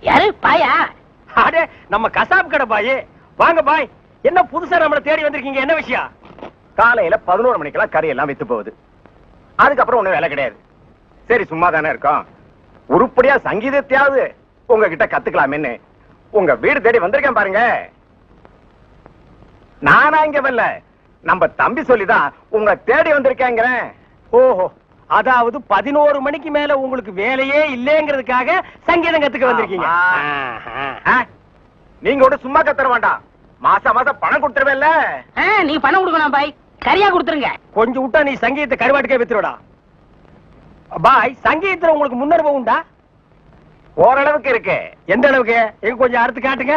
யாரு? பாயா? அடே நம்ம கசாப் கடை பாய். வாங்க பாய். என்ன புதுசா நம்மள தேடி வந்திருக்கீங்க? என்ன விஷயம்? காலையில பதினோரு மணிக்கெல்லாம் கறி எல்லாம் வித்து போகுது. அதுக்கப்புறம் ஒண்ணும் வேலை கிடையாது. சரி சும்மா தானே இருக்கோம். உருப்படியா சங்கீதத்தையாவது உங்ககிட்ட கத்துக்கலாமேன்னு உங்க வீடு தேடி வந்திருக்கேன் பாருங்க. நானா இங்க வரல. நம்ம தம்பி சொல்லிதான் உங்க தேடி வந்திருக்கேங்கிறேன். ஓஹோ அதாவது பதினோரு மணிக்கு மேல உங்களுக்கு வேலையே இல்லைங்கிறதுக்காக சங்கீதம் கத்துக்க வந்திருக்கீங்க? நீங்க கூட சும்மா கத்துற வேண்டாம். மாசம் மாசம் பணம் கொடுத்துருவேல்ல. ஆ, நீ பணம் கொடுக்கணும் பாய் கரியா கொடுத்துருங்க. கொஞ்சம் விட்டா நீ சங்கீதத்தை கருவாட்டுக்கே வித்துருடா பாய் சங்கீதத்துல உங்களுக்கு முன்னனுபவம் உண்டா? ஓரளவுக்கு இருக்கு. எந்த அளவுக்கு? எங்க கொஞ்சம் அறுத்து காட்டுங்க.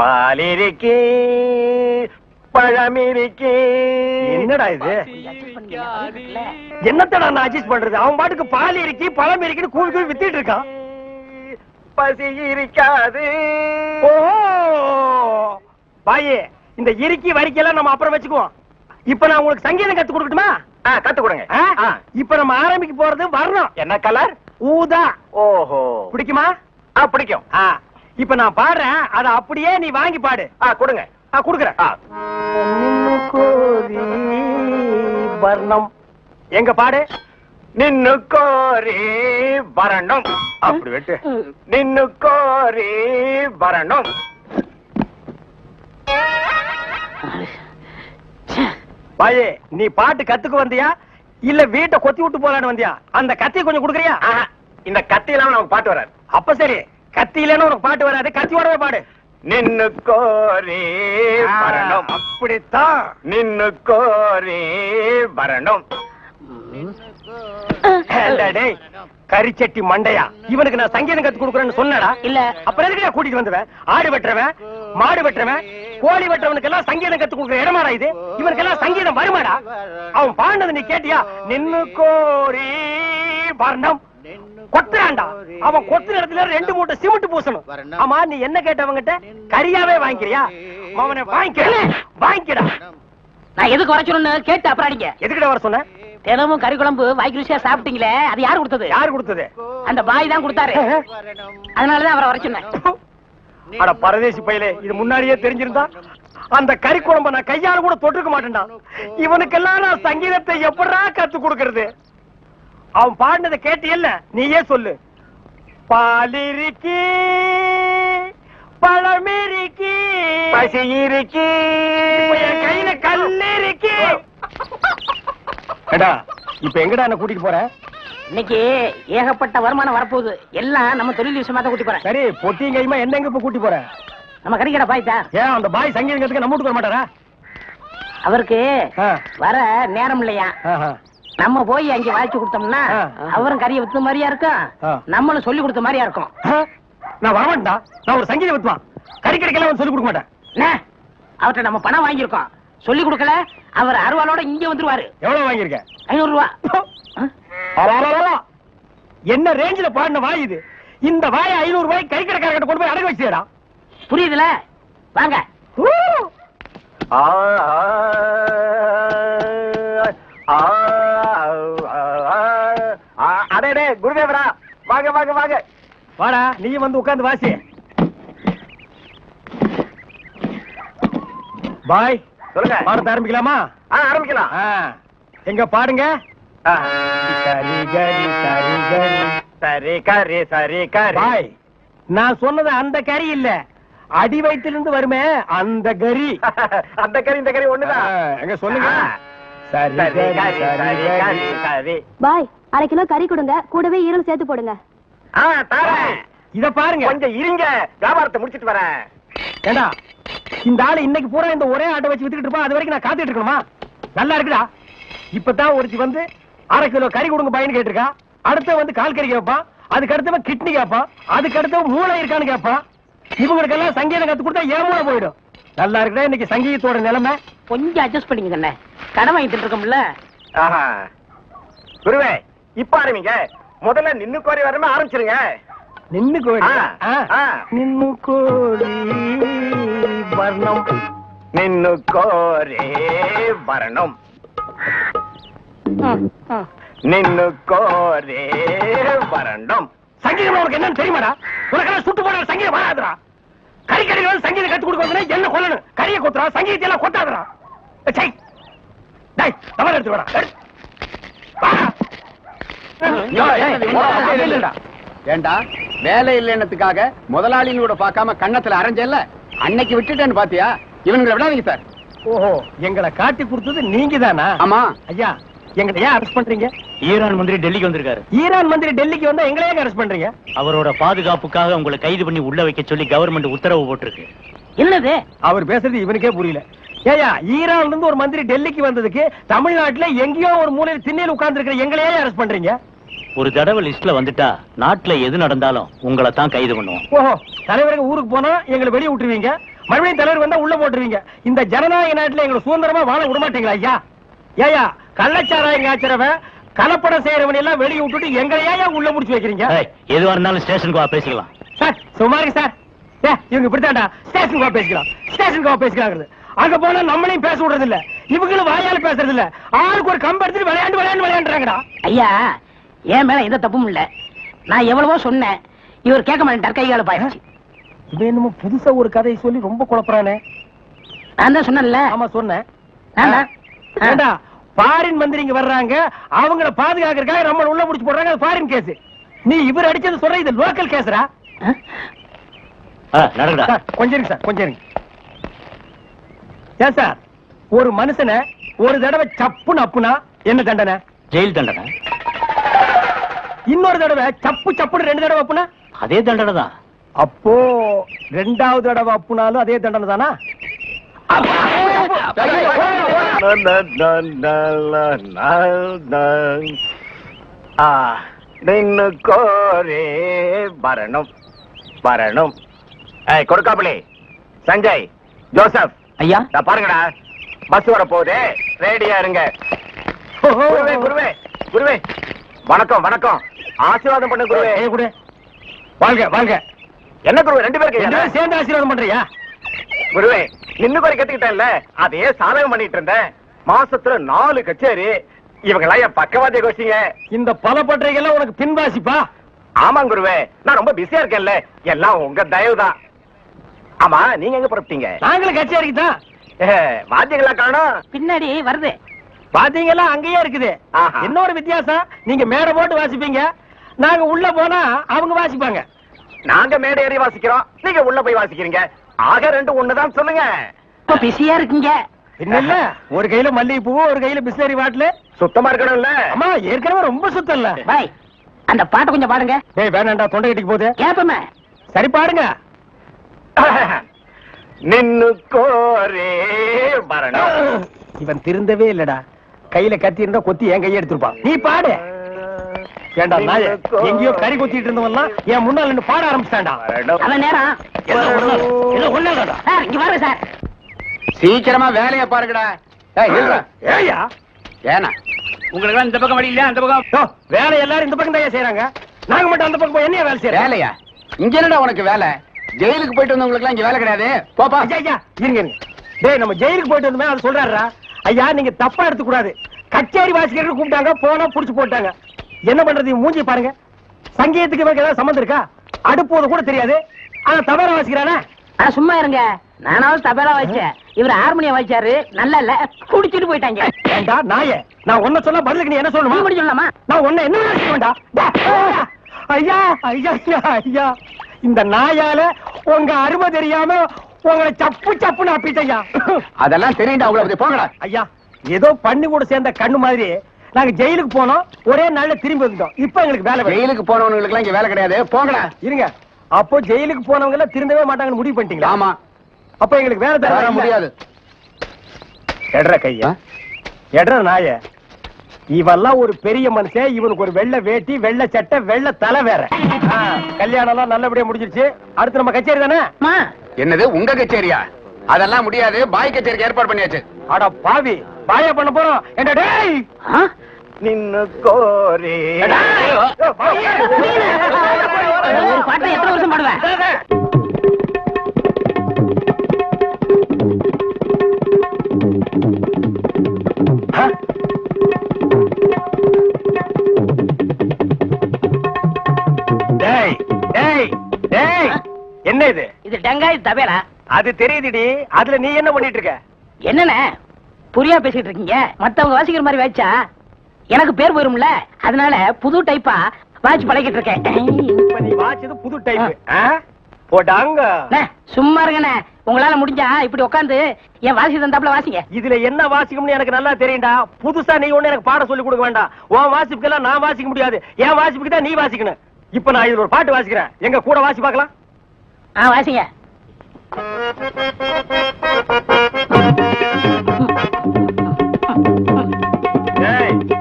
பாலிருக்கி பழமிருக்கி. என்னடா இது? என்னத்தடா நான் அட்ஜஸ்ட் பண்றது? அவன் பாட்டுக்கு பால் இருக்கு பழம் இருக்குன்னு கூவி கூவி வித்திட்டு இருக்கான். பசி இருக்காது. ஓ பாயே இந்த இறுக்கி வரிக்கையெல்லாம் நம்ம அப்புறம் வச்சுக்குவோம். இப்ப நான் உங்களுக்கு சங்கீதம் கத்து கொடுக்கட்டுமா? கத்து கொடுங்க. இப்ப நம்ம ஆரம்பிக்க போறது வரணும். என்ன கலர் ஊதா. ஓஹோ. பிடிக்குமா? பிடிக்கும். இப்ப நான் பாடுறேன். அத அப்படியே நீ வாங்கி பாடு. ஆ கொடுங்க. ஆ, குடுக்குறேன். ஆ. வர்ணம். எங்க பாடு? நின்னு கோரி வரணும். அப்படி வெட்டு. நின்னு கோரி வரணும். பாயே நீ பாட்டு கத்துக்க வந்தியா? இல்ல வீட்டை கொத்தி விட்டு போலான்னு வந்தியா? அந்த கத்தி கொஞ்சம் குடுக்குறியா? ஆஹா, இந்த கத்தி இல்லாம நமக்கு பாட்டு வராது. அப்ப சரி. கத்தி இல்லைன்னு உனக்கு பாட்டு வராது. கத்தியோடவே பாடு. நின்னு கோரி வரணும். அப்படித்தான். நின்னு கோரி வரணும். கரிச்சட்டி மண்டையா? இவனுக்கு நான் சங்கீதம் கத்து கொடுக்குறேன்னு சொன்னடா. இல்ல. அப்புறம் எதுக்கு கூட்டிட்டு வந்தவன்? ஆடு வெட்டுறவன் மாடு வெட்டுறவன் கோழி வெட்டுறவனுக்கு எல்லாம் சங்கீதம் கத்து கொடுக்குற இடமாடா இது? இவனுக்கு எல்லாம் சங்கீதம் வருமாடா? அவன் பாடினது நீ கேட்டியா? நின்னு கோரி வர்ணம். கொத்துறான்டா. அவன் கொத்துற இடத்துல ரெண்டு மூட்டை சிமெண்ட் பூசணும். ஆமா நீ என்ன கேட்டவங்கிட்ட? கரியாவே வாங்கிக்கிறியா? அவனை வாங்கிக்க வாங்கிக்கடா நான் எதுக்கு வர கேட்டு அப்புறம் அடிங்க. எதுக்குடா வர சொன்ன? தினமும் கறி குழம்பு வாய்க்கு ருசியா சாப்பிட்டீங்களே அது யார் கொடுத்தது? யார் கொடுத்தது? அந்த பாய் தான் கொடுத்தாரு. அதனாலதான் அவரை வர சொன்னேன். அட பரதேசி பையலே இது முன்னாடியே தெரிஞ்சிருந்தா? அந்த கறி குழம்ப நான் கையால கூட தொட்டிருக்க மாட்டேன்டா. இவனுக்கெல்லாம் நான் சங்கீதத்தை எப்படா கத்து கொடுக்கறது? அவன் பாடினதை கேட்டியல்ல? நீயே சொல்லு. பாலிருக்கி பழமிருக்கி பசி இருக்கி கையில கல்லு இருக்கு ஏடா இப்ப எங்கடா என்ன கூட்டிட்டு போற? இன்னைக்கு ஏகப்பட்ட வருமானம் வரப்போகுது. எல்லாம் நம்ம தொழில் விஷயமா தான் கூட்டி போறேன். சரி பொட்டியும் கையுமா என்ன எங்க இப்ப கூட்டி போற? நம்ம கறிக்கடை பாய் தான். ஏன் அந்த பாய் சங்கீதம் கத்துக்க நம்ம வீட்டுக்கு வர மாட்டாரா? அவருக்கு வர நேரம் இல்லையா. நம்ம போய் அங்க வாய்ச்சி கொடுத்தோம்னா. அவரும் கறியை வித்த மாதிரியா. இருக்கும். நம்மளும் சொல்லி கொடுத்த மாதிரியா இருக்கும். நான் வரமாட்டா நான் ஒரு சங்கீத வித்துவான் கறி கடைக்கெல்லாம் சொல்லி கொடுக்க மாட்டேன். என்ன? அவர்ட்ட நம்ம பணம் வாங்கியிருக்கோம். சொல்லி கொடுக்கல? அவர் அருவாளோட இங்க வந்துருவாரு. எவ்வளவு வாங்கியிருக்க ஐநூறு ரூபா. என்ன ரேஞ்சில பாடின வாய் இது? இந்த வாயை ஐநூறு ரூபாய் கறி கடைக்காரர்கிட்ட கொண்டு போய் அடகு வச்சுடா புரியுதுல? வாங்க. ஆ, ஆ, குருதேவரா வாங்க வாங்க வாங்க. வாடா நீ வந்து உட்கார்ந்து வாசி. பாய் சொல்லுங்க. பாடத்தை ஆரம்பிக்கலாமா? ஆ, ஆரம்பிக்கலாம். எங்க பாடுங்க? ஆ. சரி கரி சரி கரி சரி கரி சரி கரி. பாய். நான் சொன்னது அந்த கறி இல்ல. அடி வயிற்றிலிருந்து வருமே அந்த கறி அந்த கறி இந்த கறி ஒண்ணுதான். எங்க சொல்லுங்க. சரி சரி கரி கரி சரி சரி கரி. கரி சரி. பாய் அரை கிலோ கறி கொடுங்க. கூடவே ஈரல் சேர்த்து போடுங்க. ஆ தாரேன். இத பாருங்க. கொஞ்சம் இருங்க. வியாபாரத்தை முடிச்சிட்டு வரேன். ஏண்டா இந்த ஆளு இன்னைக்கு பூரா இந்த ஒரே ஆட்டை வச்சு வித்துக்கிட்டு இருப்பா அது வரைக்கும் நான் காத்துட்டு இருக்கணுமா? நல்லா இருக்குடா. இப்பதான் ஒருத்தி வந்து அரை கிலோ கறி கொடுங்க பையன் கேட்டிருக்கா. அடுத்த வந்து கால் கறி கேட்பான் அதுக்கு அடுத்தவன் கிட்னி கேட்பான் அதுக்கு அடுத்தவன் மூளை இருக்கான்னு கேட்பான் இவங்களுக்கெல்லாம் சங்கீதம் கத்து கொடுத்தா ஏன் மூளை போயிடும்? நல்லா இருக்குடா இன்னைக்கு சங்கீதத்தோட நிலைமை. கொஞ்சம் அட்ஜஸ்ட் பண்ணிக்கங்க அண்ணே கடன் வாங்கிட்டு இருக்கோம்ல. ஆஹா. குருவே இப்ப ஆரம்பிங்க. முதல்ல நின்னு கோரி வரமே ஆரம்பிச்சிருங்க. நின்னு. ஆ. நின்னு கோழி வர்ணம். நின்னு கோரே வரணும். நின்னு கோரே வரணும். சங்கீதம் உனக்கு என்னன்னு தெரியுமாடா? உனக்கெல்லாம் சுட்டு போட சங்கீதம் வராதுடா. கறி கடைகள் சங்கீதம் கத்து கொடுக்கணும் என்ன கொல்லணும் கறியை கொத்துறா சங்கீதத்தை எல்லாம் கொத்தாதுடா சை. டேய் தவறு எடுத்து. வரா வா ஏய், ஏய், போடா, அப்படியே இல்லடா. ஏண்டா வேலை இல்லைன்னதுக்காக முதலாளிங்களோட பார்க்காம கண்ணத்துல அரைஞ்சல்ல அன்னைக்கு விட்டுட்டேன்னு பாத்தியா? இவனுங்களை விடாதீங்க சார். ஓஹோ எங்களை காட்டி கொடுத்தது நீங்க தானா ஆமா. ஐயா எங்களை ஏன் அரெஸ்ட் பண்றீங்க? ஈரான் மந்திரி டெல்லிக்கு வந்திருக்காரு. ஈரான் மந்திரி டெல்லிக்கு வந்தா எங்களை ஏன் அரெஸ்ட் பண்றீங்க? அவரோட பாதுகாப்புக்காக உங்களை கைது பண்ணி உள்ள வைக்க சொல்லி கவர்மெண்ட் உத்தரவு போட்டிருக்கு. என்னது? அவர் பேசுறது இவனுக்கே புரியல. ஏயா ஈரான்ல இருந்து ஒரு மந்திரி டெல்லிக்கு வந்ததுக்கு தமிழ்நாட்டுல எங்கேயோ ஒரு மூலையில் திண்ணையில் உட்கார்ந்து இருக்கிற எங்களையே அரெஸ்ட் பண்றீங்க? ஒரு தடவை லிஸ்ட்ல வந்துட்டா நாட்டுல எது நடந்தாலும் உங்களை தான் கைது பண்ணுவோம். ஓஹோ தலைவருக்கு ஊருக்கு போனா எங்களை வெளிய விட்டுருவீங்க. மறுபடியும் தலைவர் வந்தா உள்ள போட்டுருவீங்க. இந்த ஜனநாயக நாட்டுல எங்களை சுதந்திரமா வாழ விட மாட்டீங்களா ஐயா? ஏயா கள்ளச்சாராயம் காய்ச்சறவன் கலப்படம் செய்யறவன் எல்லாம் வெளிய விட்டுட்டு எங்களை ஏன் உள்ள முடிச்சு வைக்கிறீங்க? எதுவா இருந்தாலும் ஸ்டேஷனுக்கு வா பேசிக்கலாம். Sir சுமாரி sir. ஏ இவங்க இப்படித்தான்டா. ஸ்டேஷனுக்கு வா பேசிக்கலாம். ஸ்டேஷனுக்கு வா பேசிக்கலாங்கிறது அங்க போனா நம்மளையும் பேச விடுறது இல்ல இவங்களும் வாயால பேசுறது இல்ல ஆளுக்கு ஒரு கம்பு எடுத்துட்டு விளையாண்டு விளையாண்டு விளையாண்டுறாங்கடா. ஐயா என் மேல எந்த தப்பும் இல்ல. நான் எவ்வளவோ சொன்னேன். இவர் கேட்க மாட்டேன் கை கால பாயிடுச்சு. இவன் என்னமோ புதுசா ஒரு கதையை சொல்லி ரொம்ப குழப்பறானே. நான் தான் சொன்னேன்ல. ஆமா சொன்னேன். ஏண்டா ஃபாரின் மந்திரிங்க வர்றாங்க. அவங்கள பாதுகாக்கிறதுக்காக நம்ம உள்ள முடிச்சு போடுறாங்க. அது ஃபாரின் கேஸ் நீ இவர் அடிச்சது சொல்ற இது லோக்கல் கேஸ்ரா நடக்குடா. சார் கொஞ்சம் இருங்க சார் கொஞ்சம் இருங்க. ஏன் சார் ஒரு மனுஷனை ஒரு தடவை சப்புன்னு அப்புனா என்ன தண்டனை? ஜெயில் தண்டனை. இன்னொரு தடவை சப்பு சப்புன்னு ரெண்டு தடவை அப்புனா அதே தண்டனை தான். அப்போ ரெண்டாவது தடவை அப்புனாலும் அதே தண்டனை தானா? நின்னு கோரே வரணும் வரணும். கொடுக்காமலே சஞ்சய் ஜோசப் ஐயா? நான் பாருங்கடா. பஸ் வர போகுது. ரெடியா இருங்க. குருவே குருவே குருவே. வணக்கம் வணக்கம். ஆசீர்வாதம் பண்ண குருவே. ஏய், கொடு. வாங்க வாங்க என்ன குருவே ரெண்டு பேருக்கு பேரும் சேர்ந்து ஆசீர்வாதம் பண்றியா? குருவே இன்னும் குறை கத்துக்கிட்டேன்ல. அதையே சாதகம் பண்ணிட்டு இருந்தேன். மாசத்துல நாலு கச்சேரி. இவங்கெல்லாம் என் பக்கவாதிய கோஷிங்க இந்த பல பற்றைகள்லாம் உனக்கு பின்வாசிப்பா? ஆமாங்க குருவே நான் ரொம்ப பிஸியா இருக்கேன்ல. எல்லாம் உங்க தயவு தான். ஆமா நீங்க எங்க புறப்பட்டீங்க? நாங்களும் கச்சேரிக்கு தான். வாத்தியங்களா காணும். பின்னாடி வருது. பாத்தீங்களா அங்கேயே இருக்குது. ஆஹா. இன்னொரு வித்தியாசம்? நீங்க மேடை போட்டு வாசிப்பீங்க. நாங்க உள்ள போனா அவங்க வாசிப்பாங்க. நாங்க மேடை ஏறி வாசிக்கிறோம். நீங்க உள்ள போய் வாசிக்கிறீங்க. ஆக ரெண்டு ஒண்ணுதான் சொல்லுங்க. பிஸியா இருக்கீங்க. என்ன? ஒரு கையில மல்லிகை பூ ஒரு கையில பிஸ்லரி பாட்டில்? சுத்தமா இருக்கணும்ல. அம்மா ஏற்கனவே ரொம்ப சுத்தம் இல்ல பாய் அந்த பாட்டை கொஞ்சம் பாடுங்க. ஏய் வேணாண்டா தொண்டை கட்டிக்கு போகுது. கேப்பமே. சரி பாடுங்க. நின்னு கோரே வரணும் இவன் திருந்தவே இல்லடா. கையில கத்தி இருந்தா கொத்தி என் கையை எடுத்திருப்பான். நீ பாடு. ஏண்டா நாய எங்கேயோ கறி கொத்திட்டு இருந்தவன்லாம் என் முன்னால நின்னு பாட ஆரம்பிச்சிட்டான்டா. வரணும். அவன் நேரம் சார் இங்க சார். சீக்கிரமா வேலையை பாருங்கடா. ஏய், ஏனா உங்களுக்கு இந்த பக்கம் வழி அந்த பக்கம். வேலை எல்லாரும் இந்த பக்கம் தான் செய்யறாங்க நாங்க மட்டும் அந்த பக்கம் போய் என்னைய வேலை செய்யறோம் வேலையா? இங்க என்னடா உனக்கு வேலை? ஜெயிலுக்கு போயிட்டு வந்தவங்களுக்கு எல்லாம் இங்க வேலை கிடையாது. போப்பா ஐயா இருங்க டேய் நம்ம ஜெயிலுக்கு போயிட்டு வந்தோமே அது சொல்றாருடா. ஐயா நீங்க தப்பா எடுத்துக்க கூடாது. கச்சேரி வாசிக்கிறதுக்கு கூப்பிட்டாங்க போனா புடிச்சு போட்டாங்க. என்ன பண்றது மூஞ்சி பாருங்க. சங்கீதத்துக்கு இவருக்கு ஏதாவது சம்மந்தம் இருக்கா? அடுப்போது கூட தெரியாது. ஆனா தவற வாசிக்கிறானே? சும்மா இருங்க. நானாவது தபேலா வச்சேன் இவர் ஹார்மோனியம் வச்சாரு நல்லா இல்ல. குடிச்சிட்டு போயிட்டாங்க. ஏண்டா நாயே? நான் ஒன்ன சொல்ல பதிலுக்கு நீ என்ன நீ சொல்லணுமா மட்டும் சொல்லலாமா? நான் உன்னை என்ன வேணா செய்ய வேண்டாம். டா, ஐயா ஐயா ஐயா ஐயா. இந்த நாயால உங்க அருமை தெரியாம உங்களை சப்பு சப்புன்னு அப்பிட்டையா அதெல்லாம் தெரியும்டா அவ்வளவு போங்கடா. ஐயா ஏதோ பண்ணி கூட சேர்ந்த கண்ணு மாதிரி நாங்க ஜெயிலுக்கு போனோம் ஒரே நாள்ல திரும்பி வந்துட்டோம். இப்ப எங்களுக்கு வேலை. ஜெயிலுக்கு போனவங்களுக்கு எல்லாம் இங்க வேலை கிடையாது. போங்கடா. இருங்க. அப்போ ஜெயிலுக்கு போனவங்க எல்லாம் திருந்தவே மாட்டாங்கன்னு முடிவு பண்ணிட்டீங்களா? ஆமா. அப்ப எங்களுக்கு வேலை தர வர முடியாது. எட்ற கைய. எட்ற நாய. இவெல்லாம் ஒரு பெரிய மனுஷன். இவனுக்கு ஒரு வெள்ளை வேட்டி வெள்ளை சட்டை வெள்ளை தலை வேற. கல்யாணம் எல்லாம் நல்லபடியா முடிஞ்சிருச்சு. அடுத்து நம்ம கச்சேரி தானே? என்னது உங்க கச்சேரியா? அதெல்லாம் முடியாது. பாய் கச்சேரிக்கு ஏற்பாடு பண்ணியாச்சு. அட பாவி பாயா பண்ண போறோம். என்ன டேய்? நின்னு கோரி. ஒரு பாட்டை எத்தனை வருஷம் பாடுவேன் டேய் டேய் டேய். என்ன இது? இது டங்காய் தவேரா அது தெரியுதுடி. அதுல நீ என்ன பண்ணிட்டு இருக்க? என்னண்ணே? புரியா பேசிட்டு இருக்கீங்க மத்தவங்க வாசிக்கிற மாதிரி வாய்ச்சா? எனக்கு பேர் போயிரும்ல? அதனால புது டைப்பா வாட்ச் பழகிட்டு இருக்கேன் புது டைப் போட்டாங்க சும்மா இருங்கண்ணே. உங்களால முடிஞ்சா இப்படி உட்காந்து என் வாசி தந்தாப்புல வாசிங்க. இதுல என்ன வாசிக்கும்னு எனக்கு நல்லா தெரியும்டா. புதுசா நீ ஒண்ணு எனக்கு பாடம் சொல்லி கொடுக்க வேண்டாம். உன் வாசிப்புக்கெல்லாம் நான் வாசிக்க முடியாது. என் வாசிப்புக்கு தான் நீ வாசிக்கணும். இப்ப நான் இதுல ஒரு பாட்டு வாசிக்கிறேன். எங்க கூட வாசி பார்க்கலாம். ஆ வாசிங்க.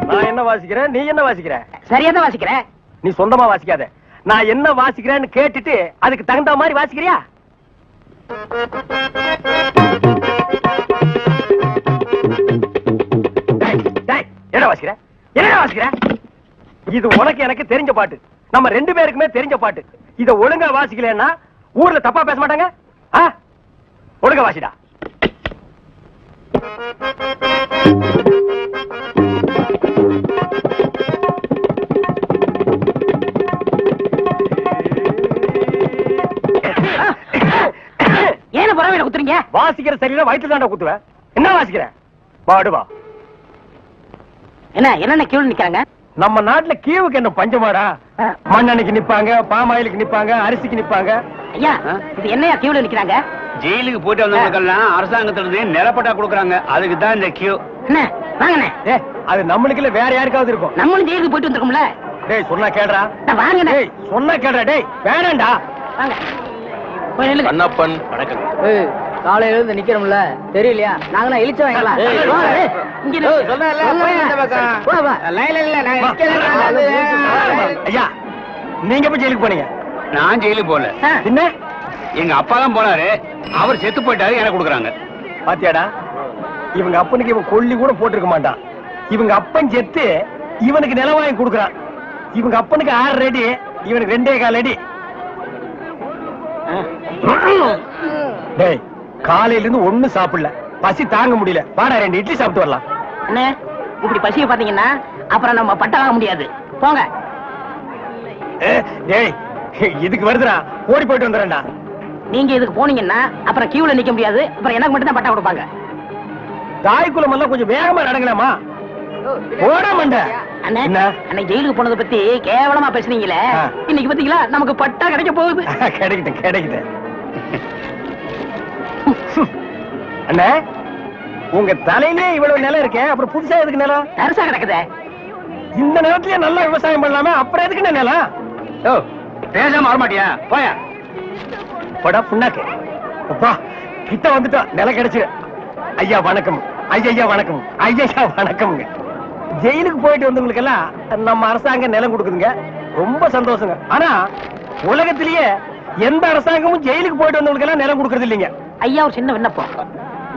நான் என்ன வாசிக்கிறேன்? நீ என்ன வாசிக்கிற? சரியா தான் வாசிக்கிறேன் நீ சொந்தமா வாசிக்காத. நான் என்ன வாசிக்கிறேன்னு கேட்டுட்டு அதுக்கு தகுந்த மாதிரி வாசிக்கிறியா? டேய், டேய், என்ன வாசிக்கிற? என்ன வாசிக்கிற? இது உனக்கு எனக்கு தெரிஞ்ச பாட்டு. நம்ம ரெண்டு பேருக்குமே தெரிஞ்ச பாட்டு. இத ஒழுங்கா வாசிக்கலன்னா ஊர்ல தப்பா பேச மாட்டாங்க? ஆ? ஒழுங்கா வாசிடா. ஏன புறவையில குத்துறீங்க? வாசிக்கிற சரியில்லை வயிற்று தாண்டா குத்துவ. என்ன வாசிக்கிற? பாடு வா. என்ன என்னென்ன கியூல நிக்கிறாங்க? நம்ம நாட்டுல கீவுக்கு என்ன பஞ்சமாடா? மண்ணெண்ணைக்கு நிப்பாங்க பாமாயிலுக்கு நிப்பாங்க அரிசிக்கு நிப்பாங்க. ஐயா இது என்னையா கியூல நிக்கிறாங்க? ஜெயிலுக்கு போயிட்டு வந்தவங்களுக்கெல்லாம் அரசாங்கத்துல இருந்து நிலப்பட்டா கொடுக்குறாங்க. அதுக்கு தான் இந்த கியூ என்ன வாங்கண்ணே. அது நம்மளுக்கு இல்ல வேற யாருக்காவது இருக்கும். நம்மளும் ஜெயிலுக்கு போயிட்டு வந்திருக்கோம்ல. டேய் சொன்னா கேடுறா வாங்கண்ணே. டேய் சொன்னா கேடுறா டேய் வேணாம்டா. வாங்க. கண்ணப்பன் வணக்கம். காலையில இருந்து நிக்கிறோம்ல. தெரியலையா? நாங்களாம் இழிச்ச வாங்கலாம். ஐயா நீங்க போய் ஜெயிலுக்கு போனீங்க? நான் ஜெயிலுக்கு போல என்ன எங்க அப்பா தான் போனாரு. அவர் செத்து போயிட்டாரு எனக்கு கொடுக்குறாங்க. பாத்தியாடா? இவங்க அப்பனுக்கு இவன் கொல்லி கூட போட்டிருக்க மாட்டான். இவங்க அப்பன் செத்து இவனுக்கு நிலம் வாங்கி கொடுக்குறான். இவங்க அப்பனுக்கு ஆறு அடி இவனுக்கு ரெண்டே கால் அடி. டேய் காலையில இருந்து ஒண்ணும் சாப்பிடல. பசி தாங்க முடியல. வாடா ரெண்டு இட்லி சாப்பிட்டு வரலாம். அண்ணே இப்படி பசிய பாத்தீங்கன்னா அப்புறம் நம்ம பட்டா வாங்க முடியாது. போங்க. டேய் இதுக்கு வருதுடா. ஓடி போயிட்டு வந்துடுறேன்டா. நீங்க இதுக்கு போனீங்கன்னா அப்புறம் கியூல நிக்க முடியாது. அப்புறம் எனக்கு மட்டும் தான் பட்டா கொடுப்பாங்க. தாய்க்குளம் எல்லாம் கொஞ்சம் வேகமா நடங்கலாமா? ஓட மாண்ட. அண்ணே என்ன? அன்னைக்கு ஜெயிலுக்கு போனதை பத்தி கேவலமா பேசுனீங்களே. இன்னைக்கு பாத்தீங்களா நமக்கு பட்டா கிடைக்க போகுது. கிடைக்கிட்டு கிடைக்கிட்டு அண்ணே உங்க தலையிலே இவ்வளவு நிலம் இருக்கே அப்புறம் புதுசா எதுக்கு நிலம்? தரிசா கிடக்குதே. இந்த நிலத்திலேயே நல்லா விவசாயம் பண்ணலாமே அப்புறம் எதுக்கு நிலம்? ஓ பேசாம வரமாட்டியா? போயா. படா புண்ணாக்கு. அப்பா கிட்ட வந்துட்டோம் நிலம் கிடைச்சு ஐயா வணக்கம். ஐயா வணக்கம். ஐயா வணக்கம்ங்க ஜெயிலுக்கு போயிட்டு வந்தவங்களுக்கு எல்லாம் நம்ம அரசாங்கம் நிலம் கொடுக்குதுங்க. ரொம்ப சந்தோஷங்க. ஆனா உலகத்திலேயே எந்த அரசாங்கமும் ஜெயிலுக்கு போயிட்டு வந்தவங்களுக்கு எல்லாம் நிலம் கொடுக்கறது இல்லைங்க. ஐயா ஒரு சின்ன விண்ணப்பம்.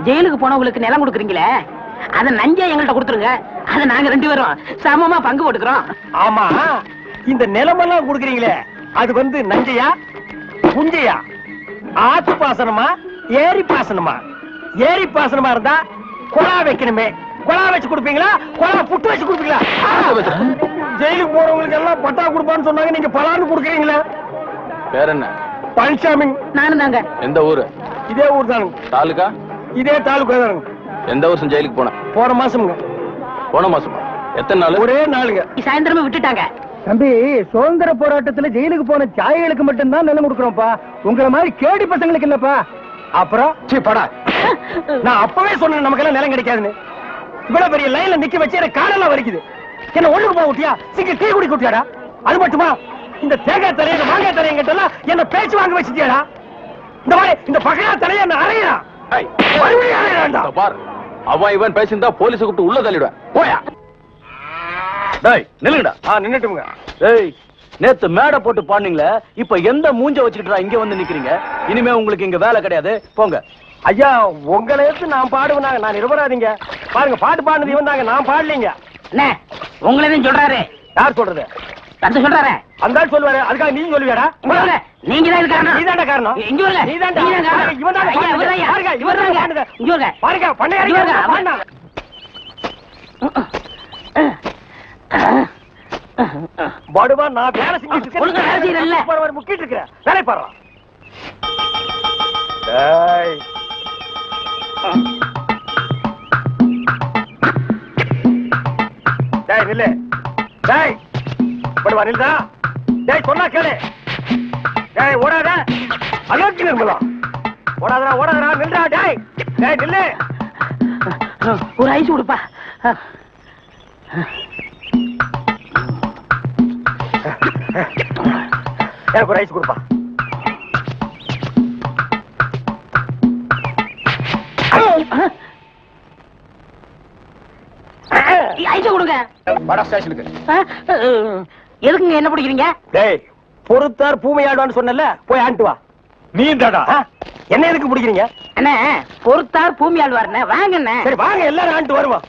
ஜெயிலுக்கு போனவங்களுக்கு நிலம் கொடுக்குறீங்களே? அத நஞ்சா எங்கள்கிட்ட கொடுத்துருங்க. அத நாங்க ரெண்டு பேரும் சமமா பங்கு போட்டுக்கிறோம். ஆமா இந்த நிலமெல்லாம் கொடுக்குறீங்களே. அது வந்து நஞ்சையா? புஞ்சையா? ஆத்து பாசனமா ஏரி பாசனமா? ஏரி பாசனமா இருந்தா குழா வைக்கணுமே. குழா வச்சு கொடுப்பீங்களா? குழா புட்டு வச்சு கொடுப்பீங்களா? ஜெயிலுக்கு போறவங்களுக்கு எல்லாம் பட்டா கொடுப்பான்னு சொன்னாங்க. நீங்க பலான்னு கொடுக்குறீங்களா. வேற என்ன? பழனிசாமி. நானும் தாங்க. எந்த ஊரு? இதே ஊர் தானுங்க. தாலுகா இதே தாலுக்கா தானுங்க. எந்த வருஷம் ஜெயிலுக்கு போன போன மாசம்ங்க. போன மாசமா? எத்தனை நாள்? ஒரே நாளுங்க. சாயந்தரமே விட்டுட்டாங்க. தம்பி சுதந்திர போராட்டத்துல ஜெயிலுக்கு போன சாய்களுக்கு மட்டும்தான் நிலம் கொடுக்குறோம்ப்பா உங்களை மாதிரி கேடி பசங்களுக்கு இல்லப்பா. அப்புறம்? சீ படா. நான் அப்பவே சொன்னேன் நமக்கெல்லாம் நிலம் கிடைக்காதுன்னு. இவ்வளவு பெரிய லைன்ல நிக்க வச்சு எனக்கு காலெல்லாம் வலிக்குது. என்ன ஒண்ணுக்கு போக விட்டியா? சிங்க டீ குடிக்க விட்டியாடா? அது மட்டுமா? இந்த தேங்காய் தலைய இந்த மாங்காய் தலைய கிட்டலாம் என்ன பேச்சு வாங்க வச்சிட்டியாடா? இந்த மாதிரி இந்த பகையா தலைய என்ன அறையா மறுபடியும் அறையறான்டா பார் அவன் இவன் பேசியிருந்தா போலீஸ் கூப்பிட்டு உள்ள தள்ளிடுவேன். போயா. டேய் நில்லுங்கடா. ஆ நின்னுட்டுங்க. ஏய் நேத்து மேடை போட்டு பாடுனீங்களே இப்ப எந்த மூஞ்ச வச்சுக்கிட்டா இங்க வந்து நிக்கிறீங்க? இனிமே உங்களுக்கு இங்க வேலை கிடையாது. போங்க. ஐயா உங்களை எடுத்து நான் பாடுவேனாங்க? நான் நிரபராதிங்க. பாருங்க பாட்டு பாடுனது இவன் தாங்க. நான் பாடலீங்க. அண்ணே உங்களை சொல்றாரு? யார் சொல்றது? தந்து சொல்றாரு. அந்த சொல்லுவாரு. அதுக்காக நீ சொல்லுவியாடா. நீங்க தான் காரணம். காரணம். இங்க. நீங்க தான். இவன் ஐயா. இவர் ஐயா. பாருங்க, இவர். இங்க. பாருங்க. படுவா நான் வேலை இருக்கேன். ஒழுங்கா வேலை செய்யறல்ல? பாரு, முக்கிட்டு இருக்கிறேன் வேலை பாரு டேய். டேய் நில்லு. டேய் படுவா நில்லுடா. டேய் சொன்னா கேளு. டேய் ஓடாத. அலோக்கி நிர்மலா ஓடாதடா ஓடாதடா நில்லுடா டேய். டேய் நில்லு. ஒரு ஐஸ் கொடுப்பா. எனக்கு ஒரு ஐஸ் கொடுப்பா. ஐஸ் கொடுங்க. வட ஸ்டேஷனுக்கு. ஆ, அஹ், எதுக்குங்க என்ன பிடிக்கிறீங்க? டேய் பொறுத்தார் பூமையாடுவான்னு சொன்னல போய் ஆண்டு வா. நீ தாடா என்ன எதுக்கு பிடிக்கிறீங்க? அண்ணே பொறுத்தார் பூமி ஆழ்வார்ண்ணே வாங்கண்ணே சரி வாங்க எல்லாரும் ஆண்டு வருவோம்.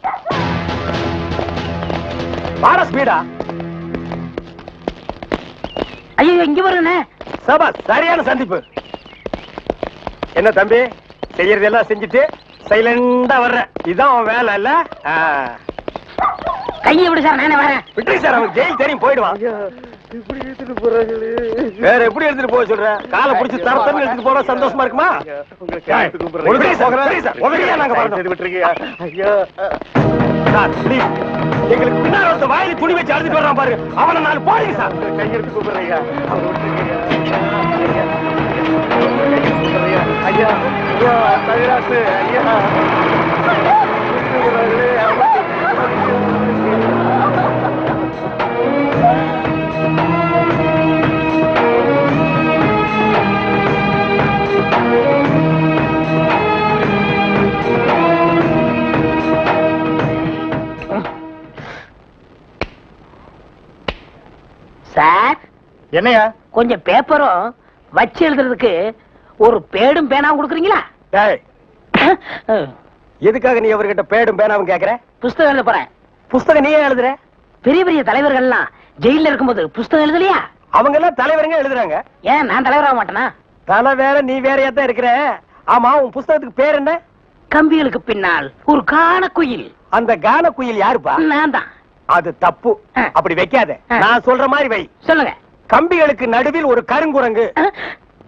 வாட ஸ்பீடா. ஐயோ இங்க வருங்கண்ணே சபா சரியான சந்திப்பு. என்ன தம்பி செய்யறது எல்லாம் செஞ்சுட்டு சைலண்டா வர்ற. இதான் உன் வேலை இல்ல. கையை விடு சார் நானே வரேன். விட்டுரு சார் அவன் ஜெயில் தெரியும் போயிடுவான். வேற எப்படி எடுத்துட்டு போக சொல்ற? காலை புடிச்சு தர தரன்னு எடுத்துட்டு போனா சந்தோஷமா இருக்குமா. எங்களுக்கு பின்னால ஒருத்த வாயில துணி வச்சு அழுதுட்டு வர்றான் பாரு. அவனை நாலு போடுங்க சார். கையெடுத்து கூப்பிடுறீங்க ஐயா. ஐயா. தவிராசு ஐயா. என்னையா? கொஞ்சம் பேப்பரும் வச்சு எழுதுறதுக்கு ஒரு பேடும் பேனாவும் கொடுக்குறீங்களா? எதுக்காக நீ அவர்கிட்ட பேடும் பேனாவும் கேக்குற? புஸ்தகம் எழுத போறேன். புஸ்தகம் நீயே எழுதுற? பெரிய பெரிய தலைவர்கள்லாம் ஜெயில இருக்கும்போது புஸ்தகம் எழுதலையா? அவங்க எல்லாம் தலைவருங்க எழுதுறாங்க. ஏன் நான் தலைவராக மாட்டேனா? தலை வேற நீ வேறையா தான் இருக்கிற. ஆமா உன் புஸ்தகத்துக்கு பேர் என்ன? கம்பிகளுக்கு பின்னால் ஒரு காண குயில். அந்த கான குயில் யாருப்பா? நான் தான். அது தப்பு. அப்படி வைக்காத. நான் சொல்ற மாதிரி வை. சொல்லுங்க. கம்பிகளுக்கு நடுவில் ஒரு கருங்குரங்கு.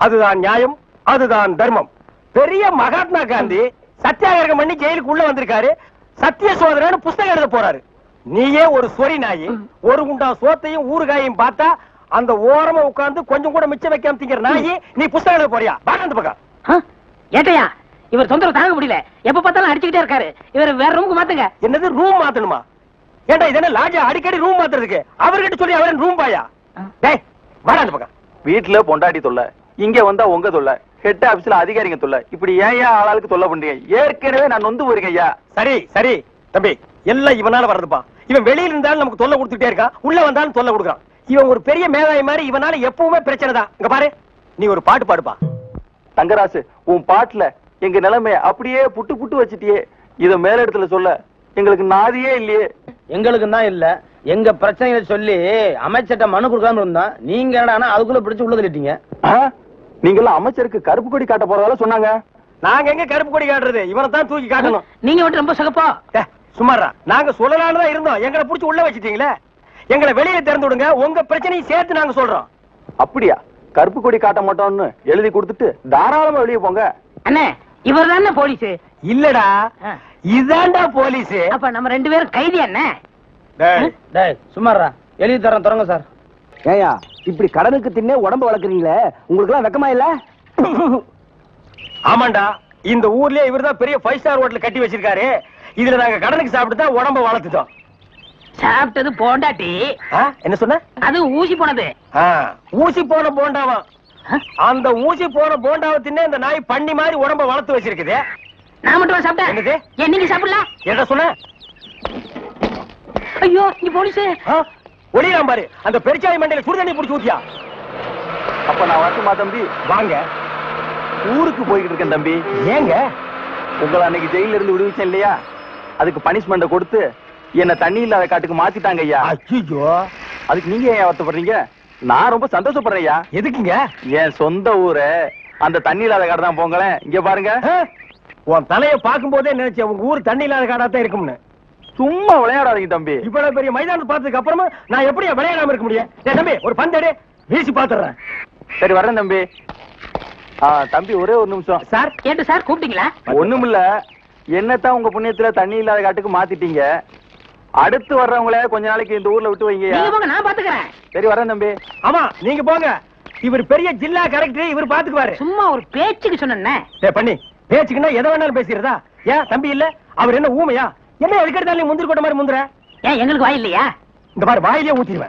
அதுதான் நியாயம் அதுதான் தர்மம். பெரிய மகாத்மா காந்தி சத்தியாகிரகம் பண்ணி ஜெயிலுக்கு உள்ள வந்திருக்காரு. சத்திய சோதரன்னு புஸ்தகம் எழுத போறாரு. நீயே ஒரு சொரி நாயி ஒரு குண்டா சோத்தையும் ஊறுகாயையும் பார்த்தா அந்த ஓரமா உட்கார்ந்து கொஞ்சம் கூட மிச்சம் வைக்காம திங்கிற நாயி நீ புஸ்தகம் எழுத போறியா? வாங்க அந்த பக்கம். ஏட்டையா? இவர் தொந்தரவு தாங்க முடியல. எப்ப பார்த்தாலும் அடிச்சுக்கிட்டே இருக்காரு. இவர் வேற ரூமுக்கு மாத்துங்க. என்னது ரூம் மாத்தணுமா? ஏன்டா இது என்ன லாட்ஜா? அடிக்கடி ரூம் மாத்துறதுக்கு. அவர்கிட்ட சொல்லி அவரன் ரூம் பாயா? வாடா அந்த பக்கம். வீட்டுல பொண்டாட்டி தொல்லை இங்க வந்தா உங்க தொல்லை ஹெட் ஆபீஸ்ல அதிகாரிங்க தொல்லை. இப்படி ஏன் ஆளாளுக்கு தொல்லை பண்றீங்க? ஏற்கனவே நான் நொந்து போயிருக்கேன் ஐயா. சரி சரி தம்பி எல்லாம் இவனால வர்றதுப்பா. இவன் வெளியில இருந்தாலும் நமக்கு தொல்லை கொடுத்துட்டே இருக்கான் உள்ள வந்தாலும் தொல்லை கொடுக்குறான். இவன் ஒரு பெரிய மேதாவி மாதிரி இவனால எப்பவுமே பிரச்சனை தான். இங்க பாரு நீ ஒரு பாட்டு பாடுப்பா. தங்கராசு உன் பாட்டுல எங்க நிலைமைய அப்படியே புட்டு புட்டு வச்சிட்டியே. இத மேல இடத்துல சொல்ல எங்களுக்கு நாதியே இல்லையே. எங்களுக்கு தான் இல்ல. எங்க பிரச்சனைகளை சொல்லி அமைச்சர்ட்ட மனு கொடுக்காம இருந்தோம் நீங்க என்னடா அதுக்குள்ள பிடிச்சு உள்ள தள்ளிட்டீங்க. நீங்க எல்லாம் அமைச்சருக்கு கருப்பு கொடி காட்ட போறதால சொன்னாங்க. நாங்க எங்க கருப்பு கொடி காட்டுறது? இவனை தான் தூக்கி காட்டணும். நீங்க மட்டும் ரொம்ப சகப்போ. ஏ, சும்மாரா நாங்க சொல்லலாம்னு தான் இருந்தோம். எங்களை புடிச்சு உள்ள வச்சிட்டீங்களே. எங்களை வெளியே திறந்து விடுங்க. உங்க பிரச்சனையும் சேர்த்து நாங்க சொல்றோம். அப்படியா? கருப்பு கொடி காட்ட மாட்டோம்னு எழுதி கொடுத்துட்டு தாராளமா வெளியே போங்க. அண்ணே இவர் தானே போலீஸ்? இல்லடா. ஆ. இதான்டா போலீஸ். அப்ப நம்ம ரெண்டு பேரும் கைதி டேய். சும்மாறா. எழுதி தரேன் தொடங்க சார். ஏயா இப்படி கடனுக்கு தின்னே உடம்ப வளர்க்குறீங்களே? உங்களுக்கு எல்லாம் வெக்கமா இல்ல? ஆமாண்டா. இந்த ஊர்லயே இவர்தான் பெரிய ஃபைவ் ஸ்டார் ஹோட்டல் கட்டி வச்சிருக்காரு. இதுல நாங்க கடனுக்கு சாப்பிட்டு தான் உடம்ப வளர்த்துட்டோம். சாப்பிட்டது போண்டாட்டி. என்ன சொன்ன? அது ஊசி போனது. ஊசி போன போண்டாவா? அந்த ஊசி போன போண்டாவை தின்னே இந்த நாய் பண்ணி மாதிரி உடம்ப வளர்த்து வச்சிருக்குது. நான் மட்டும் என்னது? சாப்பிட்டேன் ஏன் நீங்க சாப்பிடலாம் என்ன சொன்ன? ஐயோ நீ போலீஸ். ஒளியாம் பாரு. அந்த பெருச்சாய் மண்டையில சுடு தண்ணி புடிச்சு ஊத்தியா? அப்ப நான் வரட்டுமா தம்பி? வாங்க. ஊருக்கு போய்கிட்டு இருக்கேன் தம்பி. ஏங்க? உங்களை அன்னைக்கு ஜெயில இருந்து விடுவிச்சேன் இல்லையா? அதுக்கு பனிஷ்மெண்ட கொடுத்து என்ன தண்ணி இல்லாத காட்டுக்கு மாத்திட்டாங்க ஐயா. அச்சுஜோ அதுக்கு நீங்க ஏன் வருத்தப்படுறீங்க? நான் ரொம்ப சந்தோஷப்படுறேன் ஐயா. எதுக்குங்க? என் சொந்த ஊரு அந்த தண்ணி இல்லாத காடு தான் போங்களேன். இங்க பாருங்க? உன் தலைய பாக்கும்போதே நினைச்சேன் உங்க ஊர் தண்ணி இல்லாத காடா தான் இருக்கும்னு. சும்மா விளையாடாதீங்க தம்பி. இவ்வளவு பெரிய மைதானத்தை பார்த்ததுக்கு அப்புறமா நான் எப்படி விளையாடாம இருக்க முடியும். டேய் தம்பி ஒரு பந்தடு வீசி பாத்துறேன் சரி வரேன் தம்பி. ஆ தம்பி ஒரே ஒரு நிமிஷம். சார்? கேட்டு சார் கூப்பிட்டீங்களா? ஒண்ணுமில்ல. என்னத்தான் உங்க புண்ணியத்துல தண்ணி இல்லாத காட்டுக்கு மாத்திட்டீங்க. அடுத்து வர்றவங்கள கொஞ்ச நாளைக்கு இந்த ஊர்ல விட்டு போங்க நான் பாத்துக்கிறேன். சரி வரேன் தம்பி. ஆமா நீங்க போங்க. இவர் பெரிய ஜில்லா கரெக்டர் இவர் பாத்துக்குவாரு சும்மா ஒரு பேச்சுக்கு சொன்னேன் டேய் பண்ணி. பேச்சுக்குன்னா எதை வேணாலும் பேசிடுறதா? ஏன் தம்பி இல்ல? அவர் என்ன ஊமையா? என்ன எதுக்கெடுத்தாலும் முந்திரி கொட்ட மாதிரி முந்துற? ஏன் எங்களுக்கு வாய் இல்லையா? இந்த மாதிரி வாயிலே ஊத்திடுவேன்.